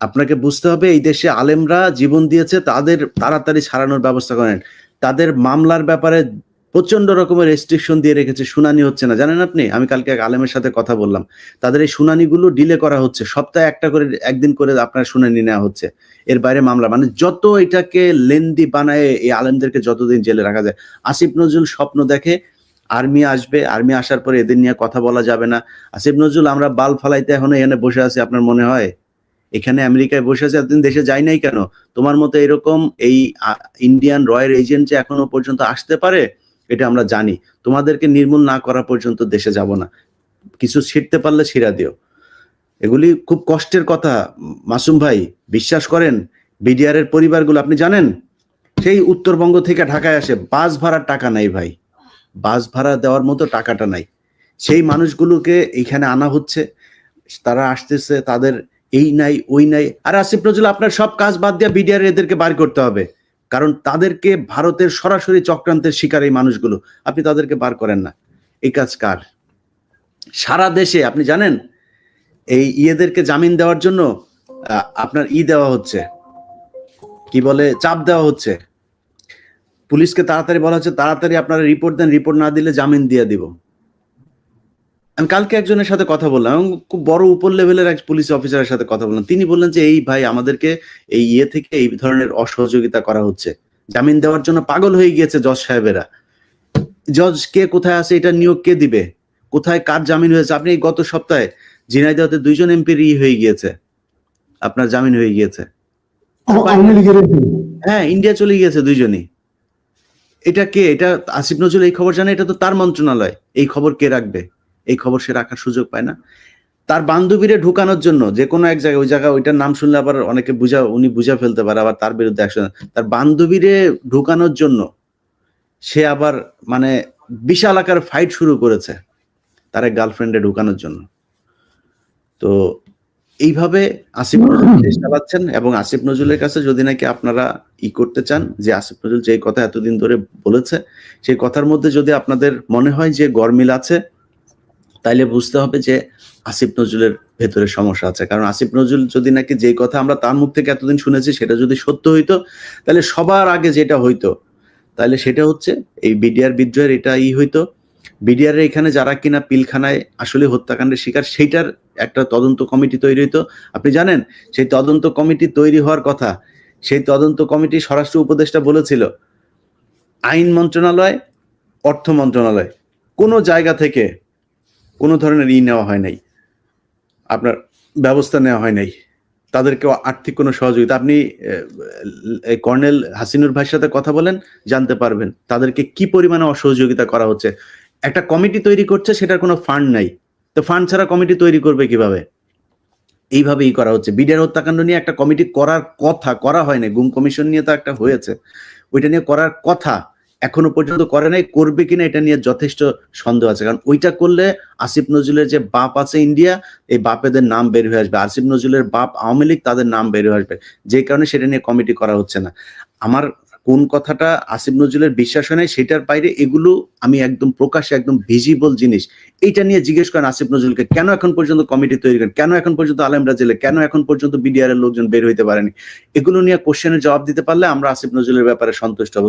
আপনাকে বুঝতে হবে, এই দেশে আলেমরা জীবন দিয়েছে, তাদের তাড়াতাড়ি ছাড়ানোর ব্যবস্থা করেন। তাদের মামলার ব্যাপারে প্রচণ্ড রকমের রেস্ট্রিকশন দিয়ে রেখেছে, শুনানি হচ্ছে না। জানেন আপনি? আমি কালকে এক আলেমের সাথে কথা বললাম। তাদের এই শুনানিগুলো ডিলে করা হচ্ছে। সপ্তাহে একটা করে, একদিন করে আপনার শুনানি নেওয়া হচ্ছে। এর বাইরে মামলা। মানে যত এটাকে লেন্দি বানায়, এই আলেমদেরকে যতদিন জেলে রাখা যায়। আসিফ নজরুল স্বপ্ন দেখে, আর্মি আসবে। আর্মি আসার পরে এদের নিয়ে কথা বলা যাবে না। আসিফ নজরুল, আমরা বাল ফালাইতে এখনও এখানে বসে আছি, আপনার মনে হয়? এখানে আমেরিকায় বসে আছে, এতদিন দেশে যাই নাই কেন? তোমার মতো এরকম এই ইন্ডিয়ান রয়্যাল এজেন্ট যে এখনও পর্যন্ত আসতে পারে, এটা আমরা জানি। তোমাদেরকে নির্মূল না করা পর্যন্ত দেশে যাব না। কিছু ছিঁড়তে পারলে ছিঁড়া দিও। এগুলি খুব কষ্টের কথা। মাসুম ভাই, বিশ্বাস করেন বিডিআর এর পরিবারগুলো, আপনি জানেন? সেই উত্তরবঙ্গ থেকে ঢাকায় আসে, বাস ভাড়ার টাকা নাই ভাই। বাস ভাড়া দেওয়ার মতো টাকাটা নাই। সেই মানুষগুলোকে এখানে আনা হচ্ছে। তারা আসতেছে, তাদের এই নাই, ওই নাই। আর আসিফ নজরুল, আপনার সব কাজ বাদ দিয়ে বিডিআর এদেরকে বার করতে হবে। কারণ তাদেরকে ভারতের সরাসরি চক্রান্তের শিকার এই মানুষগুলো। আপনি তাদেরকে বার করেন না। এই কাজ কার? সারা দেশে, আপনি জানেন, এই ইয়েদেরকে জামিন দেওয়ার জন্য আপনার ই দেওয়া হচ্ছে। কি বলে? চাপ দেওয়া হচ্ছে। পুলিশকে তাড়াতাড়ি বলা হচ্ছে, তাড়াতাড়ি আপনারা রিপোর্ট দেন, রিপোর্ট না দিলে জামিন দিয়ে দিব। আমি কালকে একজনের সাথে কথা বললাম এবং খুব বড় উপর লেভেলের এক পুলিশ অফিসারের সাথে কথা বললাম। তিনি বললেন যে এই ভাই আমাদেরকে এই ইয়ে থেকে এই ধরনের অসহযোগিতা করা হচ্ছে। জামিন দেওয়ার জন্য পাগল হয়ে গিয়েছে জজ সাহেবেরা। জজ কে কোথায় আছে এটা নিয়োগ কে দিবে? কোথায় কার জামিন হয়েছে? আপনি এই গত সপ্তাহে ঝিনাইদহতে দুইজন এমপির ই হয়ে গিয়েছে। আপনার জামিন হয়ে গিয়েছে। হ্যাঁ ইন্ডিয়া চলে গিয়েছে দুইজনই। এটা কে? এটা আসিফ নজরুল এই খবর জানে? এটা তো তার মন্ত্রণালয়। এই খবর কে রাখবে? এই খবর সে রাখার সুযোগ পায় না। তার বান্ধবীরে ঢুকানোর জন্য যে কোনো এক জায়গায় ওই জায়গায় ওইটার নাম শুনলে আবার অনেকে বুঝা উনি বুঝা ফেলতে পারে আবার তার বিরুদ্ধে অ্যাকশন তার বান্ধবীরে ঢুকানোর জন্য সে আবার মানে বিশাল আকার ফাইট শুরু করেছে তার এক গার্লফ্রেন্ডে ঢুকানোর জন্য। তো এইভাবে আসিফ নজরুল দেশ চালাচ্ছেন এবং আসিফ নজরুলের কাছে যদি নাকি আপনারা ই করতে চান যে আসিফ নজরুল যে কথা এতদিন ধরে বলেছে সেই কথার মধ্যে যদি আপনাদের মনে হয় যে গরমিল আছে তাইলে বুঝতে হবে যে আসিফ নজরুলের ভেতরে সমস্যা আছে। কারণ আসিফ নজরুল যদি নাকি যে কথা আমরা তার মুখ থেকে এতদিন শুনেছি, সেটা যদি সত্য হইতো তাহলে সবার আগে যেটা হইতো তাহলে সেটা হচ্ছে এই বিডিআর বিদ্রোহের এটা ই হইতো। বিডিআর এখানে যারা কিনা পিলখানায় আসলে হত্যাকাণ্ডের শিকার, সেইটার একটা তদন্ত কমিটি তৈরি হইতো। আপনি জানেন, সেই তদন্ত কমিটি তৈরি হওয়ার কথা, সেই তদন্ত কমিটি স্বরাষ্ট্র উপদেষ্টা বলেছিল, আইন মন্ত্রণালয়, অর্থ মন্ত্রণালয়, কোনো জায়গা থেকে কোনো ধরনের ই নেওয়া হয় নাই। আপনার ব্যবস্থা নেওয়া হয় নাই। তাদেরকে আর্থিক কোনো সহযোগিতা, আপনি কর্নেল হাসিনুর ভাইয়ের সাথে কথা বলেন, জানতে পারবেন তাদেরকে কি পরিমাণে অসহযোগিতা করা হচ্ছে। একটা কমিটি তৈরি করছে, সেটার কোনো ফান্ড নাই। তো ফান্ড ছাড়া কমিটি তৈরি করবে কীভাবে? এইভাবেই করা হচ্ছে। বিডিআর হত্যাকাণ্ড নিয়ে একটা কমিটি করার কথা, করা হয়নি গুম কমিশন নিয়ে তো একটা হয়েছে। ওইটা নিয়ে করার কথা এখনও পর্যন্ত করে নাই, করবে কিনা এটা নিয়ে যথেষ্ট সন্দেহ আছে। কারণ ওইটা করলে আসিফ নজরুলের যে বাপ আছে ইন্ডিয়া, এই বাপেদের নাম বের হয়ে আসবে। আসিফ নজরুলের বাপ আওয়ামী লীগ, তাদের নাম বের হয়ে আসবে। যে কারণে সেটা নিয়ে কমিটি করা হচ্ছে না। আমার কোন কথাটা আসিফ নজরুলের বিশ্বাস হয় সেটার বাইরে এগুলো আমি একদম প্রকাশ্যে একদম ভিজিবল জিনিস। এইটা নিয়ে জিজ্ঞেস করেন আসিফ নজরুলকে, কেন এখন পর্যন্ত কমিটি তৈরি করেন? কেন এখন পর্যন্ত আলেমরা জেলে? কেন এখন পর্যন্ত বিডিআর এর লোকজন বের হইতে পারেনি? এগুলো নিয়ে কোশ্চেনের জবাব দিতে পারলে আমরা আসিফ নজরুলের ব্যাপারে সন্তুষ্ট হব।